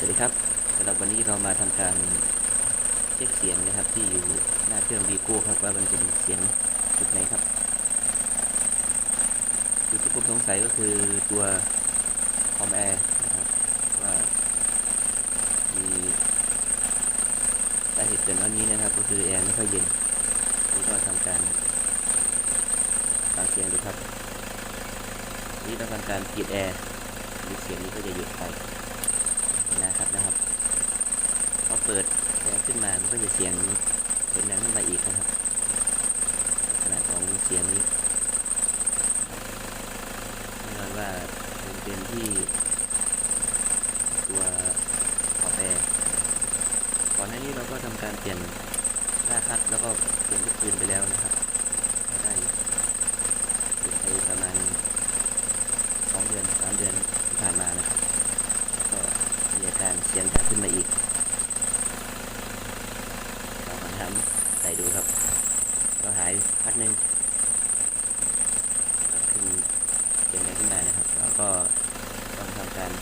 สวัสดีครับสำหรับวันนี้เรามาทำการเช็คเสียงนะครับที่อยู่หน้าเครื่องวีโก้ครับว่ามันเป็นเสียงจุดไหนครับจุดที่ผมสงสัยก็คือตัวคอมแอร์นะครับว่ามีสาเหตุเกิดวันนี้นะครับ ก็คือแอร์ไม่ค่อยเย็นนี่ก็ทำการฟังเสียงดูครับ นี่เราทำการปิดแอร์เสียงนี้ก็จะหยุดไป นะครับนะครับพอ เปิดแอร์ขึ้นมามันก็จะเสียงเสียงนั้นขึ้นมาอีกนะครับขนาดของเสียงนี้แน่นอนว่าเป็นเป็นที่ตัวขอบแอร์ก่อนหน้านี้เราก็ทำการเปลี่ยนหน้าคัดแล้วก็เปลี่ยนทุกคืนไปแล้วนะครับได้เปลี่ยนไปประมาณสองเดือนสามเดือนที่ผ่านมานะครับก็มีอาการเสียงดังขึ้นมาอีก ลองมใส่ดูครับ ก็หายพักหนึ่งก็คือเสียงดังขึ้นมานะครับแล้วก็ต้องทำการ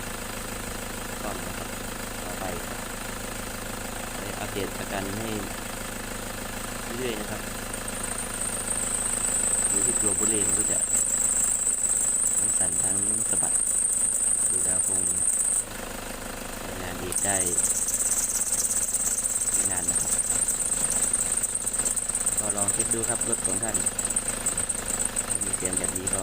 ซ่อมนะครับต่อไปไปอัปเดตอาการให้เรื่อยๆนะครับดูที่ตัวบุเรนก็จะทั้งสั่นทั้งสะบัดดูแล้วคงงานอีได้ไม่นานนะครับ ก็ลองเช็คดูครับรถของท่านมีเสียงแบบนี้ก็